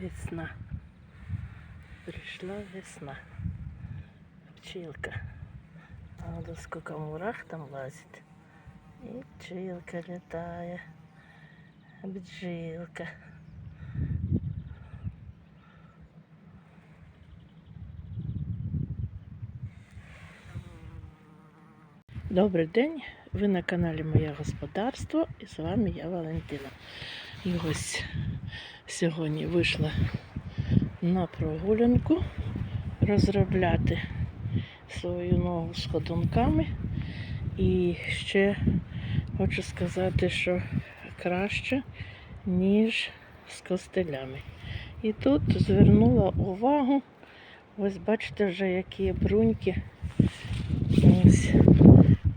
Весна. Прийшла весна. Пчелка. А до сколько мурах там лазить. І пчелка літає. Бджілка. Добрий день, ви на каналі Моє Господарство і з вами я Валентина. І ось сьогодні вийшла на прогулянку розробляти свою ногу з ходунками. І ще хочу сказати, що краще, ніж з костелями. І тут звернула увагу, ось бачите вже які бруньки. Ось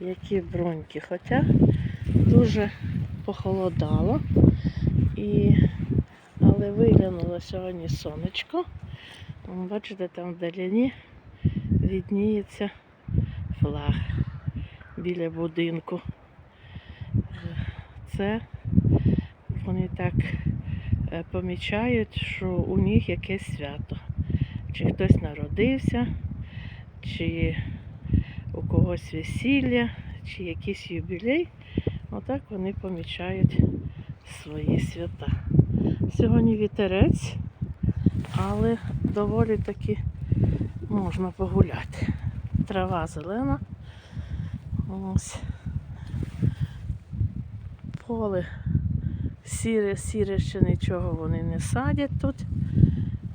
які бруньки. Хоча дуже похолодало. І... Але виглянуло сьогодні сонечко. Бачите, там вдалині відніється флаг біля будинку. Це вони так е, помічають, що у них якесь свято. Чи хтось народився, чи у когось весілля, чи якийсь юбілей. Отак вони помічають свої свята. Сьогодні вітерець, але доволі таки можна погуляти. Трава зелена. Ось. Поле сіре, сіре ще нічого вони не садять тут,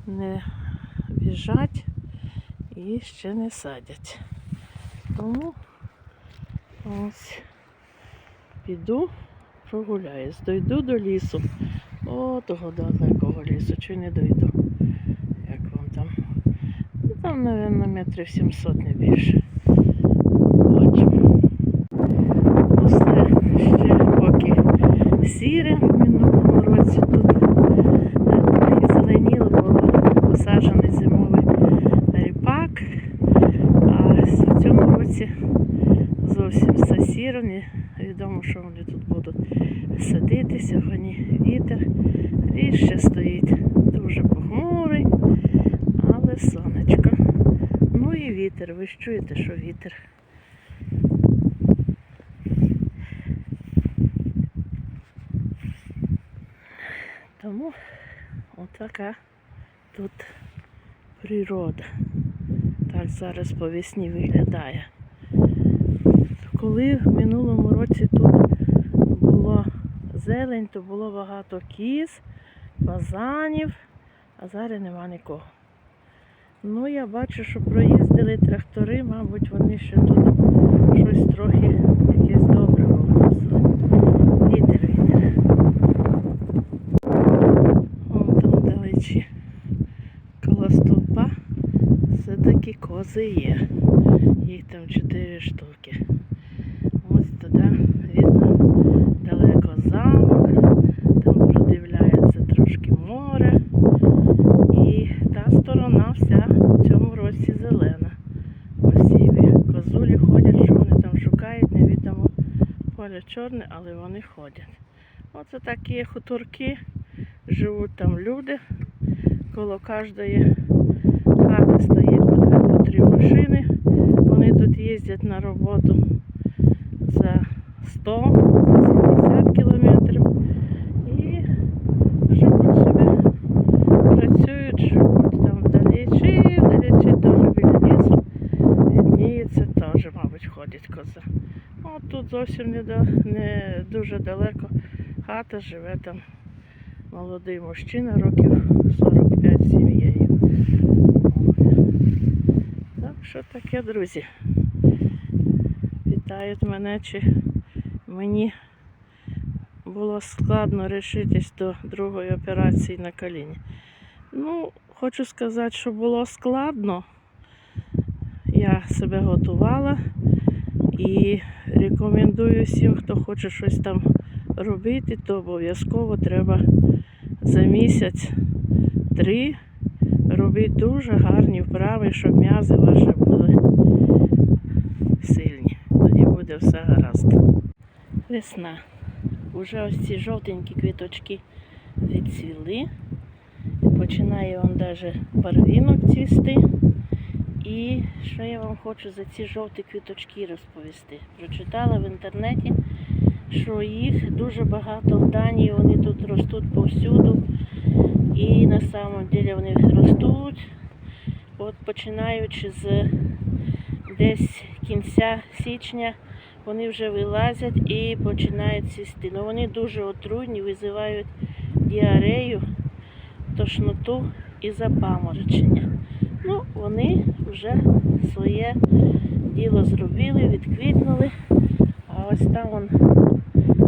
не біжать і ще не садять. Тому ось піду прогуляюсь. Дойду до лісу. О, того далекого лісу, чи не дойду. Як вам там? Ну, там, мабуть, метрів 700 не більше. Бачимо. Усе ще поки сіре в минулому році тут е, трохи зеленіло, було посаджений зимовий ріпак. А в цьому році зовсім все сіро. Невідомо, що вони тут будуть садити. Сьогодні вітер. Ліс ще стоїть дуже похмурий, але сонечко. Ну і вітер. Ви ж чуєте, що вітер. Тому отака тут природа. Так зараз по весні виглядає. Коли в минулому році тут було зелень, то було багато кіз, фазанів, а зараз нема нікого. Ну, я бачу, що проїздили трактори, мабуть, вони ще тут щось трохи якесь добре вносили. Вітер, вітер. Вон там далечі коло стовпа все-таки кози є. Їх там чотири штуки. Ось туди видно далеко замок, там продивляється трошки море. І та сторона вся в цьому році зелена. Красиві. Козулі ходять, що вони там шукають, невідомо поле чорне, але вони ходять. Оце такі хуторки, живуть там люди. Коло кожної хати стоїть по три машини. Вони тут їздять на роботу за 100, за 70 кілометрів. І живуть собі, працюють, живуть там вдалі, чи вдалі, чи теж біля лісу. Відніється теж, мабуть, ходить коза. От зовсім не, да- не дуже далеко хата живе там молодий мужчина, років 45 з сім'єю. Так що таке, друзі. Вітають мене, чи мені було складно рішитись до другої операції на коліні. Ну, хочу сказати, що було складно. Я себе готувала і рекомендую всім, хто хоче щось там робити, то обов'язково треба за місяць три робити дуже гарні вправи, щоб м'язи ваші були сильні. Тоді буде все гаразд. Весна. Уже ось ці жовтенькі квіточки відцвіли. починає он даже барвінок цвісти. І що я вам хочу за ці жовті квіточки розповісти? Прочитала в інтернеті, що їх дуже багато в Данії, вони тут ростуть повсюду. І на самом деле вони ростуть, от починаючи з десь кінця січня, вони вже вилазять і починають цвісти. Ну вони дуже отруйні, визивають діарею, тошноту і запаморочення. Ну, вони вже своє діло зробили, відквітнули. А ось там вон,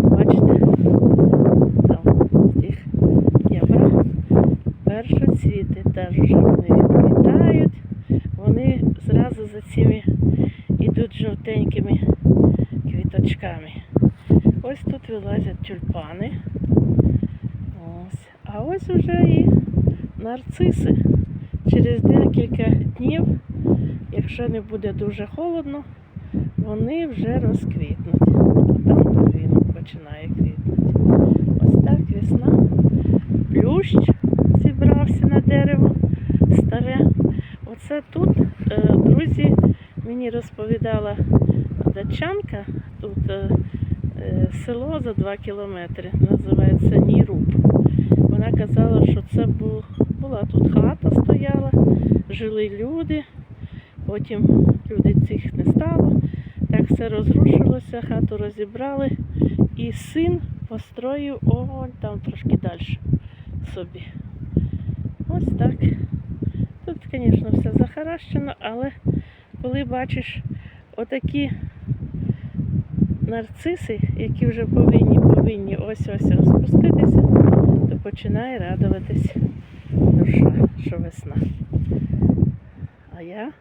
бачите, там в тих ябрах першоцвіти теж вже вони відквітають. Вони зразу за цими ідуть жовтенькими квіточками. Ось тут вилазять тюльпани. Ось. А ось вже і нарциси. Через декілька днів, якщо не буде дуже холодно, вони вже розквітнуть. А там барвінок починає квітнути. Ось так весна. Плющ зібрався на дерево старе. Оце тут, е, друзі, мені розповідала датчанка, тут е, е, село за 2 кілометри, називається Ніруб. Вона казала, що це була тут хата стояла, жили люди, потім люди цих не стало, так все розрушилося, хату розібрали, і син построїв о, там трошки далі собі. Ось так. Тут, звісно, все захаращено, але коли бачиш отакі нарциси, які вже повинні повинні ось ось розпуститися, то починає радуватись душа, що весна. А я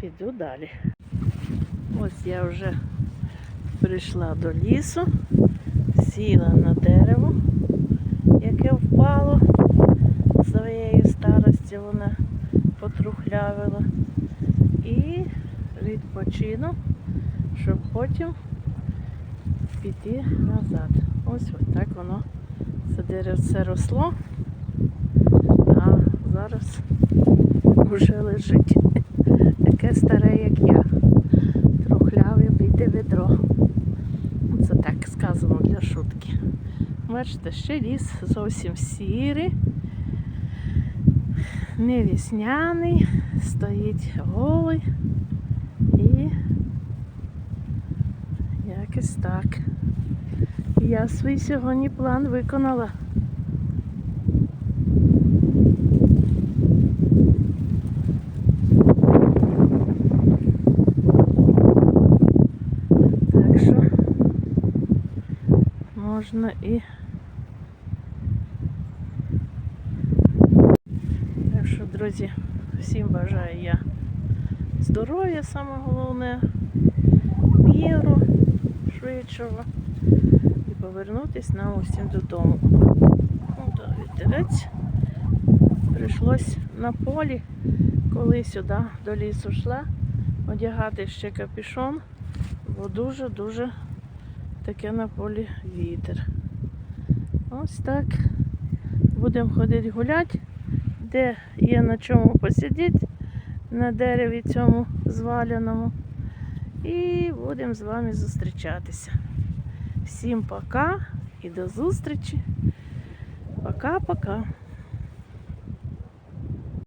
піду далі. Ось я вже прийшла до лісу, сіла на дерево, яке впало своєю старостю вона потрухлявила. І відпочину, щоб потім піти назад. Ось так воно це деревце росло, зараз вже лежить. Таке старе, як я. Трухляве біде відро. Це так сказано для шутки. Бачите, ще ліс зовсім сірий, не весняний, стоїть голий і якось так. Я свій сьогодні план виконала. Так що можна і Так що, друзі, всім бажаю я здоров'я, саме головне, міру швидшого і повернутися нам усім додому. Ну, вітерець. Прийшлось на полі, коли сюди до лісу йшла, одягати ще капюшон, бо дуже-дуже таке на полі вітер. Ось так. Будемо ходити гуляти де є на чому посидіти на дереві цьому зваляному. І будемо з вами зустрічатися. Всім пока і до зустрічі. Пока-пока.